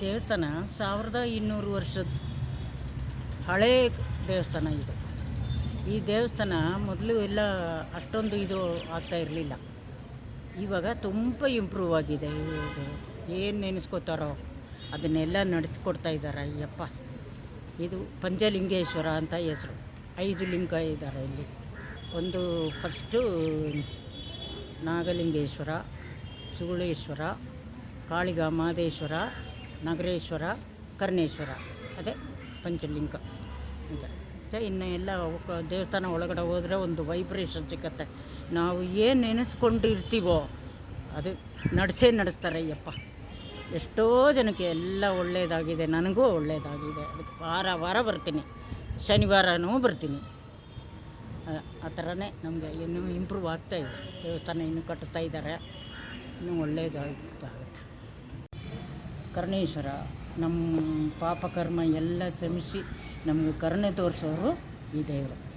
ದೇವಸ್ಥಾನ ಸಾವಿರದ ಇನ್ನೂರು ವರ್ಷದ ಹಳೇ ದೇವಸ್ಥಾನ ಇದು. ಈ ದೇವಸ್ಥಾನ ಮೊದಲು ಎಲ್ಲ ಅಷ್ಟೊಂದು ಇದು ಆಗ್ತಾ ಇರಲಿಲ್ಲ. ಇವಾಗ ತುಂಬ ಇಂಪ್ರೂವ್ ಆಗಿದೆ. ಇದು ಏನು ನೆನೆಸ್ಕೋತಾರೋ ಅದನ್ನೆಲ್ಲ ನಡೆಸ್ಕೊಡ್ತಾ ಇದ್ದಾರೆ. ಅಯ್ಯಪ್ಪ, ಇದು ಪಂಚಲಿಂಗೇಶ್ವರ ಅಂತ ಹೆಸರು. ಐದು ಲಿಂಗ ಇದ್ದಾರೆ ಇಲ್ಲಿ. ಒಂದು ಫಸ್ಟು ನಾಗಲಿಂಗೇಶ್ವರ ಸುಗುಳೇಶ್ವರ ಕಾಳಿಗ ಮಾದೇಶ್ವರ ನಗರೇಶ್ವರ, ಕರ್ಣೇಶ್ವರ, ಅದೇ ಪಂಚಲಿಂಗ. ಮತ್ತೆ ಇನ್ನು ಎಲ್ಲ ದೇವಸ್ಥಾನ ಒಳಗಡೆ ಹೋದರೆ ಒಂದು ವೈಬ್ರೇಷನ್ ಸಿಕ್ಕತ್ತೆ ನಾವು ಏನು ನೆನೆಸ್ಕೊಂಡಿರ್ತೀವೋ ಅದು ನಡೆಸೇ ನಡೆಸ್ತಾರೆ ಅಯ್ಯಪ್ಪ. ಎಷ್ಟೋ ಜನಕ್ಕೆ ಎಲ್ಲ ಒಳ್ಳೆಯದಾಗಿದೆ ನನಗೂ ಒಳ್ಳೆಯದಾಗಿದೆ ಅದಕ್ಕೆ ವಾರ ವಾರ ಬರ್ತೀನಿ. ಶನಿವಾರನೂ ಬರ್ತೀನಿ. ಆ- ಥರನೇ ನಮಗೆ ಇನ್ನೂ ಇಂಪ್ರೂವ್ ಆಗ್ತಾ ಇದೆ. ದೇವಸ್ಥಾನ ಇನ್ನೂ ಕಟ್ತಾ ಇದ್ದಾರೆ. ಇನ್ನೂ ಒಳ್ಳೆಯದಾಗುತ್ತೆ ಕರ್ಣೇಶ್ವರ ನಮ್ಮ ಪಾಪಕರ್ಮ ಎಲ್ಲ ಕ್ಷಮಿಸಿ ನಮಗೆ ಕರುಣೆ ತೋರಿಸೋರು ಈ ದೇವರು.